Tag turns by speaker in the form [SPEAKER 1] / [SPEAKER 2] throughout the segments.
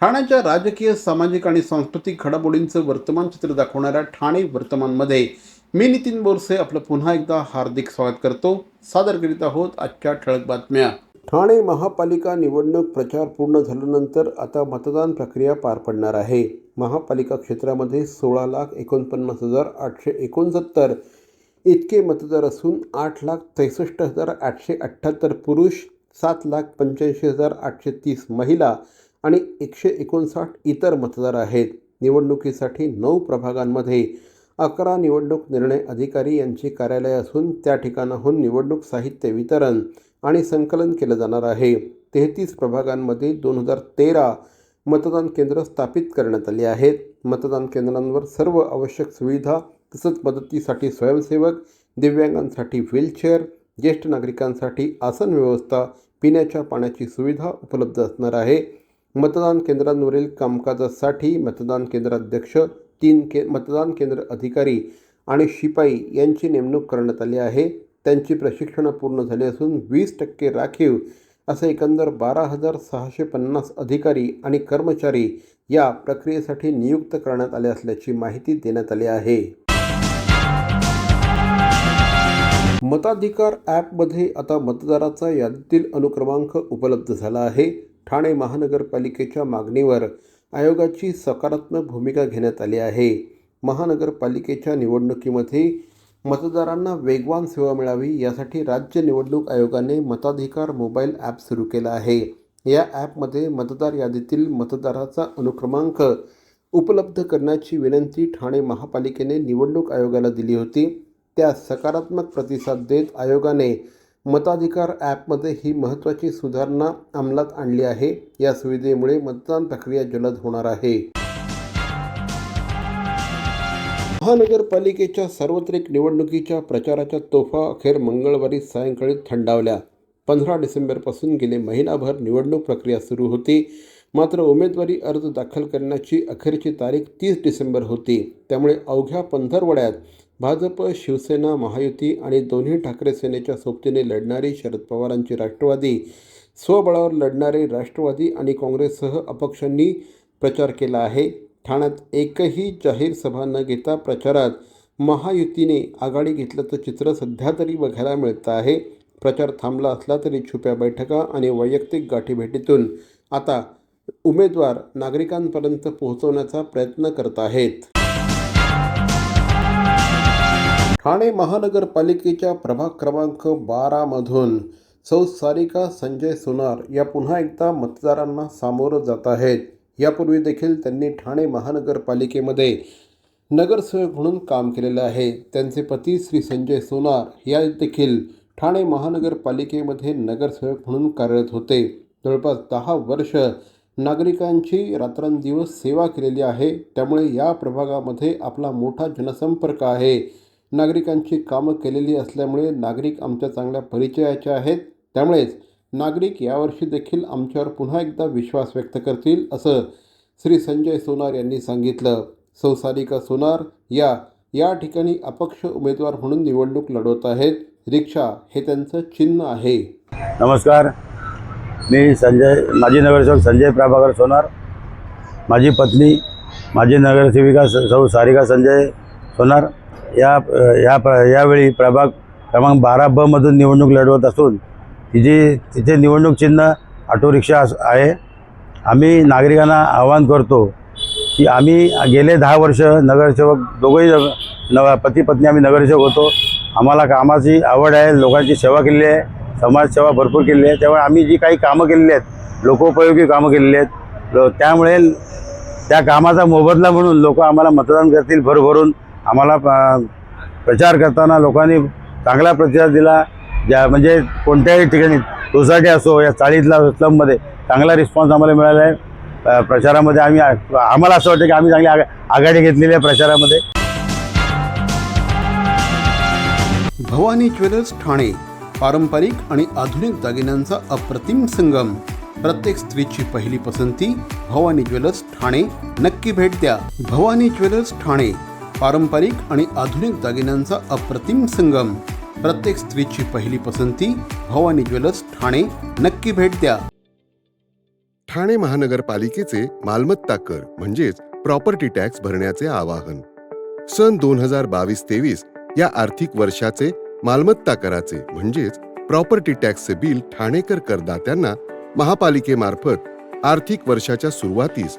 [SPEAKER 1] ठाण्याच्या राजकीय सामाजिक आणि सांस्कृतिक घडामोडींचं वर्तमान चित्र दाखवणाऱ्या ठाणे वर्तमानमध्ये मी नितीन बोरसे आपलं पुन्हा एकदा हार्दिक स्वागत करतो. सादर करीत आहोत आजच्या ठळक बातम्या. ठाणे महापालिका निवडणूक प्रचार पूर्ण झाल्यानंतर आता मतदान प्रक्रिया पार पडणार आहे. महापालिका क्षेत्रामध्ये सोळा लाख एकोणपन्नास हजार आठशे एकोणसत्तर इतके मतदार असून आठ लाख त्रेसष्ट हजार आठशे अठ्ठ्याहत्तर पुरुष सात लाख पंच्याऐंशी हजार आठशे तीस महिला आणि एकशे एकोणसाठ इतर मतदार आहेत. निवडणुकीसाठी नऊ प्रभागांमध्ये अकरा निवडणूक निर्णय अधिकारी यांची कार्यालय असून त्या ठिकाणाहून निवडणूक साहित्य वितरण आणि संकलन केलं जाणार आहे. तेहतीस प्रभागांमध्ये दोन हजार तेरा मतदान केंद्र स्थापित करण्यात आली आहेत. मतदान केंद्रांवर सर्व आवश्यक सुविधा तसंच मदतीसाठी स्वयंसेवक दिव्यांगांसाठी व्हीलचेअर ज्येष्ठ नागरिकांसाठी आसन व्यवस्था पिण्याच्या पाण्याची सुविधा उपलब्ध असणार आहे. मतदान केंद्रांवरील कामकाजासाठी मतदान केंद्राध्यक्ष तीन के मतदान केंद्र अधिकारी आणि शिपाई यांची नेमणूक करण्यात आली आहे. त्यांची प्रशिक्षणं पूर्ण झाली असून वीस टक्के राखीव असे एकंदर बारा हजार सहाशे पन्नास अधिकारी आणि कर्मचारी या प्रक्रियेसाठी नियुक्त करण्यात आले असल्याची माहिती देण्यात आली आहे. मताधिकार ॲपमध्ये आता मतदाराचा यादीतील अनुक्रमांक उपलब्ध झाला आहे. ठाणे महानगरपालिकेच्या मागणीवर आयोगाची सकारात्मक भूमिका घेण्यात आली आहे. महानगरपालिकेच्या निवडणुकीमध्ये मतदारांना वेगवान सेवा मिळावी यासाठी राज्य निवडणूक आयोगाने मताधिकार मोबाईल ॲप सुरू केला आहे. या ॲपमध्ये मतदार यादीतील मतदाराचा अनुक्रमांक उपलब्ध करण्याची विनंती ठाणे महापालिकेने निवडणूक आयोगाला दिली होती. त्या सकारात्मक प्रतिसाद देत आयोगाने मताधिकार ॲपमध्ये ही महत्त्वाची सुधारणा अंमलात आणली आहे. या सुविधेमुळे मतदान प्रक्रिया जलद होणार आहे. महानगरपालिकेच्या सार्वत्रिक निवडणुकीच्या प्रचाराच्या तोफा अखेर मंगळवारी सायंकाळी थंडावल्या. पंधरा डिसेंबरपासून गेले महिनाभर निवडणूक प्रक्रिया सुरू होती. मात्र उमेदवारी अर्ज दाखल करण्याची अखेरची तारीख तीस डिसेंबर होती. त्यामुळे अवघ्या पंधरवड्यात भाजप शिवसेना महायुती आणि दोन्ही ठाकरे सेनेच्या सोबतीने लढणारी शरद पवारांची राष्ट्रवादी स्वबळावर लढणारे राष्ट्रवादी आणि काँग्रेससह अपक्षांनी प्रचार केला आहे. ठाण्यात एकही जाहीर सभा न घेता प्रचारात महायुतीने आघाडी घेतल्याचं चित्र सध्या तरी बघायला मिळतं आहे. प्रचार थांबला असला तरी छुप्या बैठका आणि वैयक्तिक गाठीभेटीतून आता उमेदवार नागरिकांपर्यंत पोहोचवण्याचा प्रयत्न करत आहेत. ठाणे महानगरपालिकेच्या प्रभाग क्रमांक बारामधून सौ सारिका संजय सोनार या पुन्हा एकदा मतदारांना सामोरं जात आहेत. यापूर्वी देखील त्यांनी ठाणे महानगरपालिकेमध्ये नगरसेवक म्हणून काम केलेलं आहे. त्यांचे पती श्री संजय सोनार या देखील ठाणे महानगरपालिकेमध्ये नगरसेवक म्हणून कार्यरत होते. जवळपास दहा वर्ष नागरिकांची रात्रंदिवस सेवा केलेली आहे. त्यामुळे या प्रभागामध्ये आपला मोठा जनसंपर्क आहे. नागरिकांची कामं केलेली असल्यामुळे नागरिक आमच्या चांगल्या परिचयाचे आहेत. त्यामुळेच नागरिक यावर्षी देखील आमच्यावर पुन्हा एकदा विश्वास व्यक्त करतील असं श्री संजय सोनार यांनी सांगितलं. संसारिका सोनार या या ठिकाणी अपक्ष उमेदवार म्हणून निवडणूक लढवत आहेत. रिक्षा हे त्यांचं चिन्ह आहे.
[SPEAKER 2] नमस्कार. मी संजय माजी नगरसेवक संजय प्रभाकर सोनार. माझी पत्नी माजी नगरसेविका सौ सारिका संजय सोनार. या या प्र यावेळी प्रभाग क्रमांक बारा ब मधून निवडणूक लढवत असून तिची तिथे निवडणूक चिन्ह ऑटो रिक्षा आहे. आम्ही नागरिकांना आवाहन करतो की आम्ही गेले दहा वर्ष नगरसेवक दोघंही न पती पत्नी आम्ही नगरसेवक होतो. आम्हाला कामाची आवड आहे लोकांची सेवा केलेली आहे समाजसेवा भरपूर केलेली आहे. त्यामुळे आम्ही जी काही कामं केलेली आहेत लोकोपयोगी कामं केलेली आहेत लो- त्यामुळे त्या कामाचा मोबदला म्हणून लोक आम्हाला मतदान करतील भरभरून. आम्हाला प- प्रचार करताना लोकांनी चांगला प्रतिसाद दिला. ज्या म्हणजे कोणत्याही ठिकाणी सोसायटी असो या चाळीतला स्लममध्ये चांगला रिस्पॉन्स आम्हाला मिळाला आहे. प्रचारामध्ये आम्ही आम्हाला असं वाटतं की आम्ही चांगली आघा- आघाडी घेतलेली आहे प्रचारामध्ये.
[SPEAKER 1] भवानी ज्वेलर्स ठाणे पारंपरिक आणि आधुनिक दागिन्यांचा अप्रतिम संगम. प्रत्येक स्त्रीची पहिली पसंती भवानी ज्वेलर्स ठाणे. नक्की भेट द्या. भवानी ज्वेलर्स ठाणे. पारंपरिक आणि आधुनिक दागिन्यांचा अप्रतिम संगम. प्रत्येक स्त्रीची पहिली पसंती भवानी ज्वेलर्स ठाणे. नक्की भेट द्या.
[SPEAKER 3] ठाणे महानगरपालिकेचे मालमत्ता कर म्हणजेच प्रॉपर्टी टॅक्स भरण्याचे आवाहन. सन दोन हजार बावीस तेवीस या आर्थिक वर्षाचे मालमत्ता कराचे म्हणजेच प्रॉपर्टी टॅक्सचे बिल ठाणेकर करदात्यांना महापालिकेमार्फत आर्थिक वर्षाच्या सुरुवातीस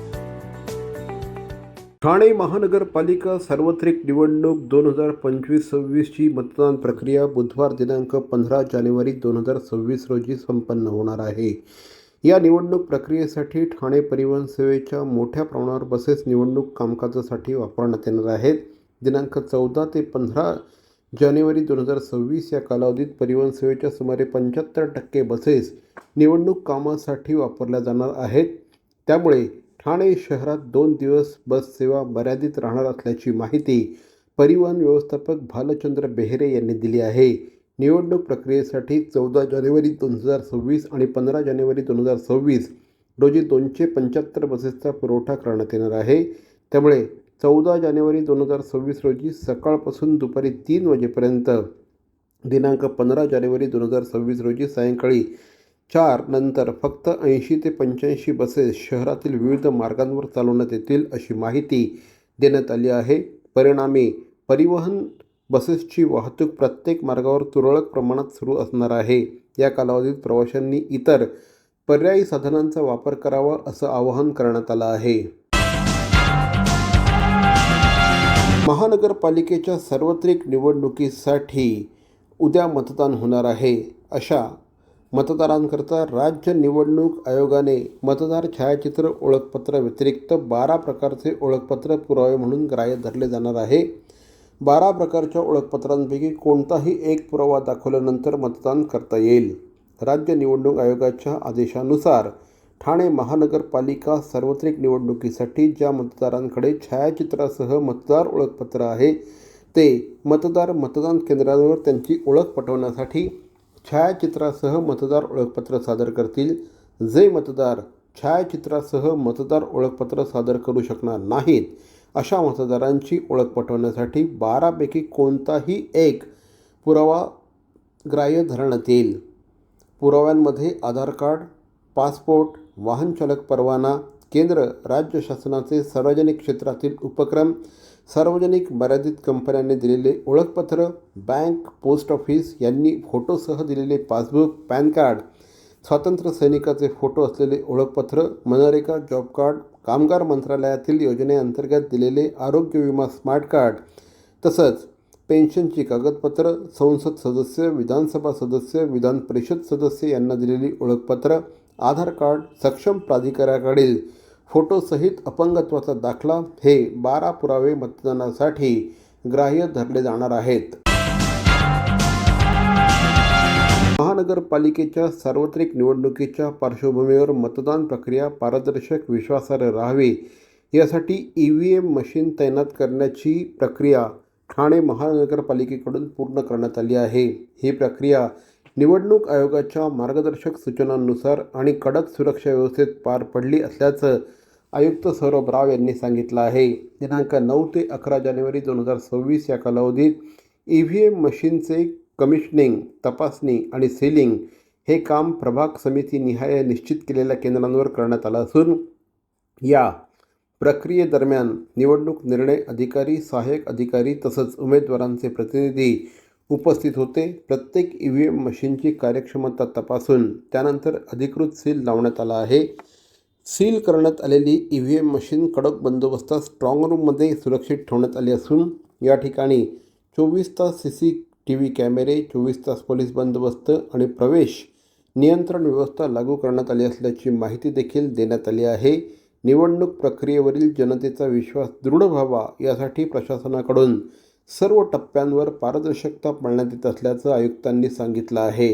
[SPEAKER 1] ठाणे महानगरपालिका सार्वत्रिक निवडणूक दोन हजार पंचवीस सव्वीसची मतदान प्रक्रिया बुधवार दिनांक पंधरा जानेवारी दोन हजार सव्वीस रोजी संपन्न होणार आहे. या निवडणूक प्रक्रियेसाठी ठाणे परिवहन सेवेच्या मोठ्या प्रमाणावर बसेस निवडणूक कामकाजासाठी वापरण्यात येणार आहेत. दिनांक चौदा ते पंधरा जानेवारी दोन हजार सव्वीस या कालावधीत परिवहन सेवेच्या सुमारे पंच्याहत्तर टक्के बसेस निवडणूक कामासाठी वापरल्या जाणार आहेत. त्यामुळे ठाणे शहरात दोन दिवस बस सेवा मर्यादित राहणार असल्याची माहिती परिवहन व्यवस्थापक भालचंद्र बेहेरे यांनी दिली आहे. निवडणूक प्रक्रियेसाठी चौदा जानेवारी दोन हजार सव्वीस आणि पंधरा जानेवारी दोन हजार सव्वीस रोजी दोनशे पंच्याहत्तर बसेसचा पुरवठा करण्यात येणार आहे. त्यामुळे चौदा जानेवारी दोन हजार सव्वीस रोजी सकाळपासून दुपारी तीन वाजेपर्यंत दिनांक पंधरा जानेवारी दोन हजार सव्वीस रोजी सायंकाळी चार नंतर फक्त ऐंशी ते पंच्याऐंशी बसेस शहरातील विविध मार्गांवर चालवण्यात येतील अशी माहिती देण्यात आली आहे. परिणामी परिवहन बसेसची वाहतूक प्रत्येक मार्गावर तुरळक प्रमाणात सुरू असणार आहे. या कालावधीत प्रवाशांनी इतर पर्यायी साधनांचा वापर करावा असं आवाहन करण्यात आलं आहे. महानगरपालिकेच्या सार्वत्रिक निवडणुकीसाठी उद्या मतदान होणार आहे. अशा मतदारांकरता राज्य निवडणूक आयोगाने मतदार छायाचित्र ओळखपत्र व्यतिरिक्त बारा प्रकारचे ओळखपत्र पुरावे म्हणून ग्राह्य धरले जाणार आहे. बारा प्रकारच्या ओळखपत्रांपैकी कोणताही एक पुरावा दाखवल्यानंतर मतदान करता येईल. राज्य निवडणूक आयोगाच्या आदेशानुसार ठाणे महानगरपालिका सार्वत्रिक निवडणुकीसाठी ज्या मतदारांकडे छायाचित्रासह मतदार ओळखपत्र आहे ते मतदार मतदान केंद्रावर त्यांची ओळख पटवण्यासाठी छायाचित्रासह मतदार ओळखपत्र सादर करतील. जे मतदार छायाचित्रासह मतदार ओळखपत्र सादर करू शकणार नाहीत अशा मतदारांची ओळख पटवण्यासाठी बारापैकी कोणताही एक पुरावा ग्राह्य धरण्यात येईल. पुराव्यांमध्ये आधार कार्ड पासपोर्ट वाहनचालक परवाना केंद्र राज्य शासनाचे सार्वजनिक क्षेत्रातील उपक्रम सार्वजनिक मर्यादित कंपन्यांनी दिलेले ओळखपत्र बँक पोस्ट ऑफिस यांनी फोटोसह दिलेले पासबुक पॅन कार्ड स्वातंत्र्य सैनिकाचे फोटो असलेले ओळखपत्र मनरेगा जॉब कार्ड कामगार मंत्रालयातील योजनेअंतर्गत दिलेले आरोग्य विमा स्मार्ट कार्ड तसंच पेन्शनची कागदपत्र संसद सदस्य विधानसभा सदस्य विधान परिषद सदस्य यांना दिलेली ओळखपत्र आधार कार्ड सक्षम प्राधिकाऱ्याकडील फोटोसहित अपंगत्वाचा दाखला हे बारा पुरावे मतदानासाठी ग्राह्य धरले जाणार आहेत. महानगरपालिकेच्या सार्वत्रिक निवडणुकीच्या पार्श्वभूमीवर मतदान प्रक्रिया पारदर्शक विश्वासार्ह राहावी यासाठी ई व्ही एम मशीन तैनात करण्याची प्रक्रिया ठाणे महानगरपालिकेकडून पूर्ण करण्यात आली आहे. ही प्रक्रिया निवडणूक आयोगाच्या मार्गदर्शक सूचनांनुसार आणि कडक सुरक्षा व्यवस्थेत पार पडली असल्याचं आयुक्त सौरभ राव यांनी सांगितलं आहे. दिनांक नऊ ते अकरा जानेवारी दोन हजार सव्वीस या कालावधीत ई व्ही एम मशीनचे कमिशनिंग तपासणी आणि सेलिंग हे काम प्रभाग समिती निहाय निश्चित केलेल्या केंद्रांवर करण्यात आलं असून या प्रक्रियेदरम्यान निवडणूक निर्णय अधिकारी सहाय्यक अधिकारी तसंच उमेदवारांचे प्रतिनिधी उपस्थित होते. प्रत्येक ई व्ही एम मशीनची कार्यक्षमता तपासून त्यानंतर अधिकृत सील लावण्यात आला आहे. सील करण्यात आलेली ई व्ही एम मशीन कडक बंदोबस्तात स्ट्रॉंग रूममध्ये सुरक्षित ठेवण्यात आली असून या ठिकाणी चोवीस तास सी सी टी व्ही कॅमेरे चोवीस तास पोलीस बंदोबस्त आणि प्रवेश नियंत्रण व्यवस्था लागू करण्यात आली असल्याची माहिती देखील देण्यात आली आहे. निवडणूक प्रक्रियेवरील जनतेचा विश्वास दृढ व्हावा यासाठी प्रशासनाकडून सर्व टप्प्यांवर पारदर्शकता पाळण्यात येत असल्याचं आयुक्तांनी सांगितलं आहे.